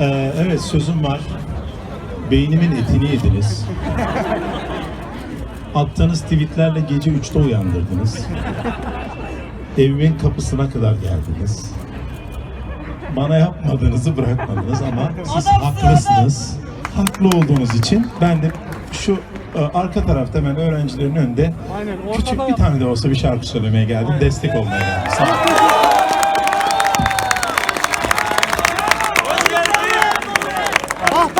Ee, evet sözüm var. Beynimin etini yediniz. Attığınız tweetlerle gece 3'te uyandırdınız. Evimin kapısına kadar geldiniz. Bana yapmadığınızı bırakmadınız ama siz haklısınız. Haklı olduğunuz için ben de şu e, arka tarafta hemen öğrencilerin önünde küçük bir tane de olsa bir şarkı söylemeye geldim. Destek olmaya geldim. Sağ olun.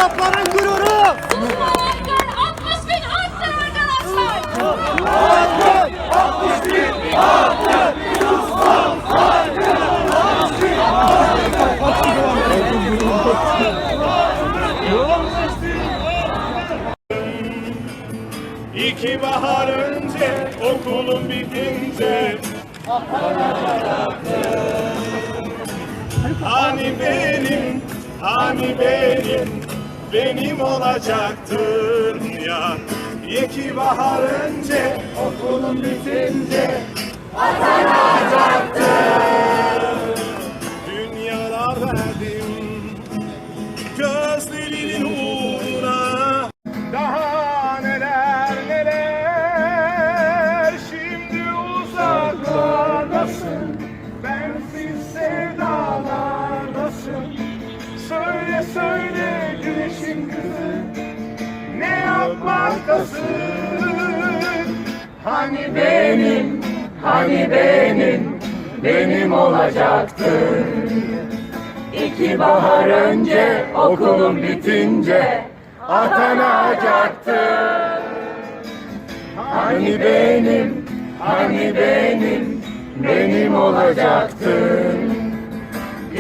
Ahtapların gururu. Harika! 60 bin arttı arkadaşlar. İki bahar önce okulum bitince Hani benim, hani benim, benim olacaktın ya. İki bahar önce okulum güneşin kızı ne yapmaktasın hani benim hani benim benim olacaktın İki bahar önce okulum bitince atanacaktım. Hani benim, hani benim, benim olacaktın.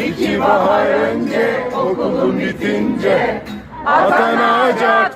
İki bahar önce okulum bitince atanacaktım.